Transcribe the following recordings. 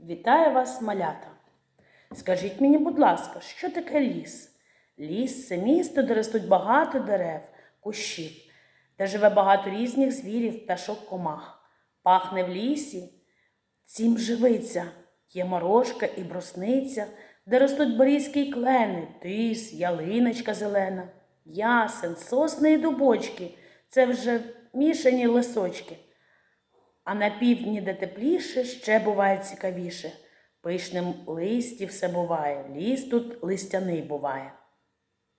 Вітаю вас, малята. Скажіть мені, будь ласка, що таке ліс? Ліс це місто, де ростуть багато дерев, кущів, де живе багато різних звірів, пташок, комах. Пахне в лісі, цім живиться, є морожка і брусниця, де ростуть борізькі клени, тис, ялиночка зелена, ясен, сосни і дубочки. Це вже мішані лисочки. А на півдні, де тепліше, ще буває цікавіше. Пишним листі все буває, ліс тут листяний буває.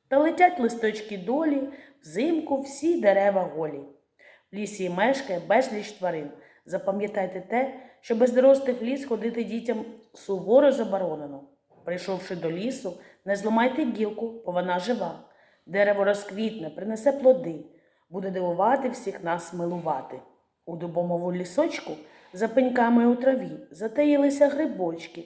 Та летять листочки долі, взимку всі дерева голі. В лісі мешкає безліч тварин. Запам'ятайте те, що без дорослих в ліс ходити дітям суворо заборонено. Прийшовши до лісу, не зламайте гілку, бо вона жива. Дерево розквітне, принесе плоди, буде дивувати всіх нас милувати. У дубомову лісочку за пеньками у траві затаїлися грибочки.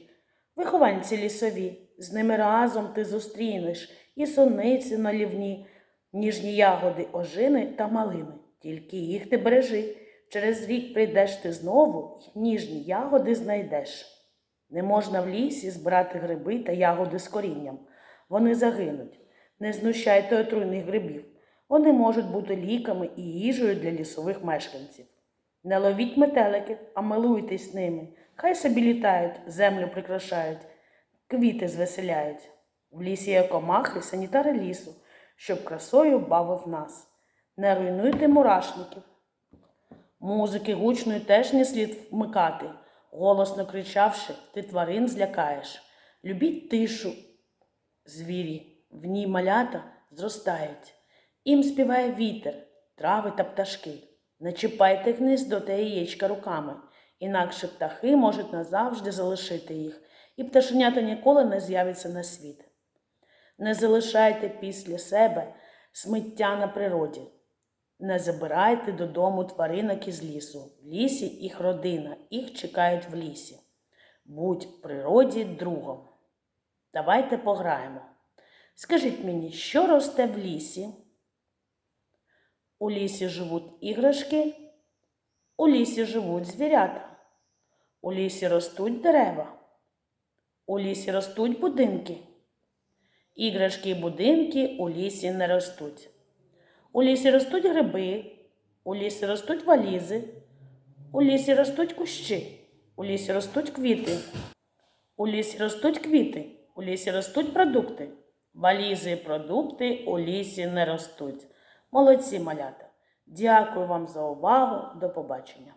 Вихованці лісові, з ними разом ти зустрінеш і сониці налівні, ніжні ягоди ожини та малини. Тільки їх ти бережи. Через рік прийдеш ти знову й ніжні ягоди знайдеш. Не можна в лісі збирати гриби та ягоди з корінням. Вони загинуть. Не знущайте отруйних грибів. Вони можуть бути ліками і їжею для лісових мешканців. Не ловіть метеликів, а милуйтесь ними. Хай собі літають, землю прикрашають, квіти звеселяють. В лісі є комахи, санітари лісу, щоб красою бавив нас. Не руйнуйте мурашників. Музики гучної теж не слід вмикати. Голосно кричавши, ти тварин злякаєш. Любіть тишу, звірі, в ній малята зростають. Їм співає вітер, трави та пташки. Не чіпайте гніздо та яєчка руками, інакше птахи можуть назавжди залишити їх, і пташенята ніколи не з'являться на світ. Не залишайте після себе сміття на природі. Не забирайте додому тваринок із лісу. В лісі їх родина, їх чекають в лісі. Будь природі другом. Давайте пограємо. Скажіть мені, що росте в лісі? У лісі живуть іграшки, у лісі живуть звірята, у лісі ростуть дерева, у лісі ростуть будинки. Іграшки і будинки у лісі не ростуть. У лісі ростуть гриби, у лісі ростуть валізи, у лісі ростуть кущі, у лісі ростуть квіти, у лісі ростуть квіти, у лісі ростуть продукти. Валізи і продукти у лісі не ростуть. Молодці малята. Дякую вам за увагу. До побачення.